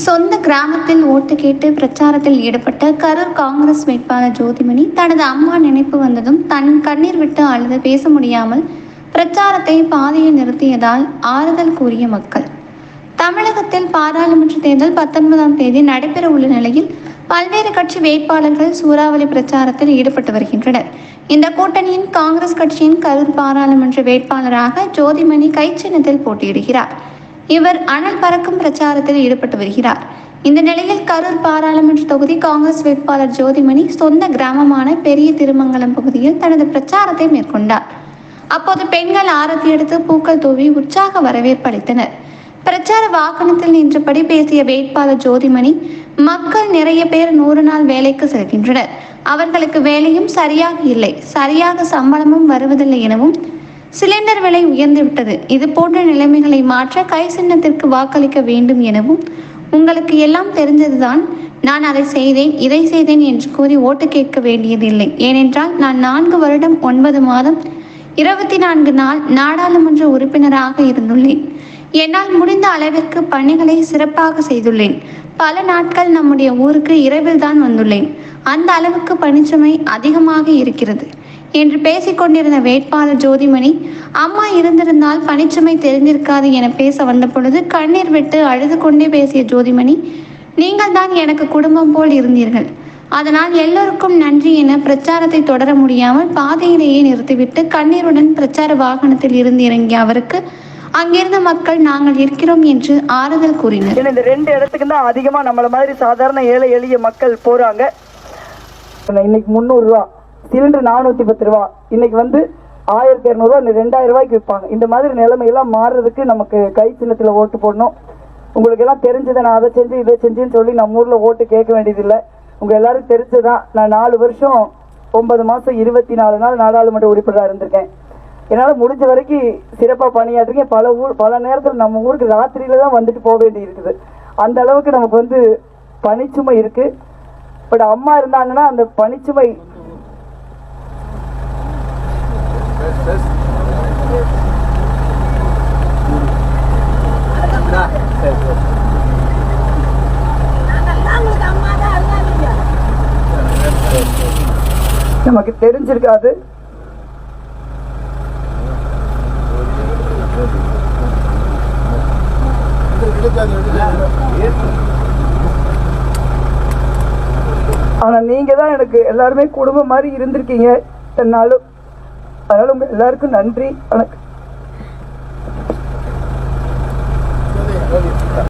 சொந்த கிராமத்தில் ஓட்டு கேட்டு பிரச்சாரத்தில் ஈடுபட்ட கரூர் காங்கிரஸ் வேட்பாளர் ஜோதிமணி தனது அம்மா நினைப்பு வந்ததும் தன் கண்ணீர் விட்டு அழுது பேச முடியாமல் பிரச்சாரத்தை பாதையில் நிறுத்தியதால் ஆறுதல் கூறிய மக்கள். தமிழகத்தில் பாராளுமன்ற தேர்தல் பத்தொன்பதாம் தேதி நடைபெற உள்ள நிலையில் பல்வேறு கட்சி வேட்பாளர்கள் சூறாவளி பிரச்சாரத்தில் ஈடுபட்டு வருகின்றனர். இந்த கூட்டணியின் காங்கிரஸ் கட்சியின் கரூர் பாராளுமன்ற வேட்பாளராக ஜோதிமணி கைச்சின்னத்தில் போட்டியிடுகிறார். இவர் அனல் பறக்கும் பிரச்சாரத்தில் ஈடுபட்டு வருகிறார். இந்த நிலையில் கரூர் பாராளுமன்ற தொகுதி காங்கிரஸ் வேட்பாளர் ஜோதிமணி சொந்த கிராமமான பெரிய திருமங்கலம் பகுதியில் தனது பிரச்சாரத்தை மேற்கொண்டார். அப்போது பெண்கள் ஆரத்தி எடுத்து பூக்கள் தூவி உற்சாக வரவேற்பு அளித்தனர். பிரச்சார வாகனத்தில் நின்றபடி பேசிய வேட்பாளர் ஜோதிமணி மக்கள் நிறைய பேர் நூறு நாள் வேலைக்கு செல்கின்றனர். அவர்களுக்கு வேலையும் சரியாக இல்லை. சரியாக சம்பளமும் வருவதில்லை எனவும் சிலிண்டர் விலை உயர்ந்துவிட்டது இது போன்ற நிலைமைகளை மாற்ற கை சின்னத்திற்கு வாக்களிக்க வேண்டும் எனவும் உங்களுக்கு எல்லாம் தெரிஞ்சதுதான் நான் அதை செய்தேன் இதை செய்தேன் என்று கூறி ஓட்டு கேட்க வேண்டியதில்லை. ஏனென்றால் நான் நான்கு வருடம் ஒன்பது மாதம் இருபத்தி நான்கு நாள் நாடாளுமன்ற உறுப்பினராக இருந்துள்ளேன். என்னால் முடிந்த அளவிற்கு பணிகளை சிறப்பாக செய்துள்ளேன். பல நாட்கள் நம்முடைய ஊருக்கு இரவில் தான் வந்துள்ளேன். அந்த அளவுக்கு பணிச்சுமை அதிகமாக இருக்கிறது. என்று பேசிக்கொண்டிருந்த வேட்பாளர் ஜோதிமணி அம்மா இருந்திருந்தால் பணிச்சுமை தெரிந்திருக்காது என பேச வந்த பொழுது கண்ணீர் விட்டு அழுது கொண்டே பேசிய ஜோதிமணி நீங்கள் தான் எனக்கு குடும்பம் போல் இருந்தீர்கள். அதனால் எல்லோருக்கும் நன்றி என பிரச்சாரத்தை தொடர முடியாமல் பாதையிலேயே நிறுத்திவிட்டு கண்ணீருடன் பிரச்சார வாகனத்தில் இருந்து இறங்கிய அவருக்கு அங்கிருந்த மக்கள் நாங்கள் இருக்கிறோம் என்று ஆறுதல் கூறினர். இந்த ரெண்டு இடத்துக்கு தான் அதிகமா நம்மள மாதிரி சாதாரண ஏழை எளிய மக்கள் போறாங்க. இன்னைக்கு முந்நூறு ரூபா. சிலிண்டர் நானூத்தி பத்து ரூபா. இன்னைக்கு வந்து ஆயிரத்தி இரநூறுவா இந்த ரெண்டாயிரம் ரூபாய்க்கு விற்பாங்க. இந்த மாதிரி நிலைமையெல்லாம் மாறுறதுக்கு நமக்கு கை சின்னத்தில் ஓட்டு போடணும். உங்களுக்கு எல்லாம் தெரிஞ்சதை நான் அதை செஞ்சு இதை செஞ்சுன்னு சொல்லி நம்ம ஊரில் ஓட்டு கேட்க வேண்டியதில்லை. உங்க எல்லாரும் தெரிஞ்சதுதான் நான் நாலு வருஷம் ஒன்பது மாசம் இருபத்தி நாலு நாள் நாடாளுமன்ற உறுப்பினராக இருந்திருக்கேன். என்னால் முடிஞ்ச வரைக்கும் சிறப்பாக பணியாற்றிருக்கேன் பல ஊர் பல நேரத்தில் நம்ம ஊருக்கு ராத்திரியில தான் வந்துட்டு போக வேண்டி இருக்குது அந்த அளவுக்கு நமக்கு வந்து பனிச்சுமை இருக்கு. பட் அம்மா இருந்தாங்கன்னா அந்த பனிச்சுமை நமக்கு தெரிஞ்சிருக்காது. ஆனா நீங்க தான் எனக்கு எல்லாருமே குடும்பம் மாதிரி இருந்திருக்கீங்க. என்னாலும் அதனால உங்க எல்லாருக்கும் நன்றி வணக்கம்.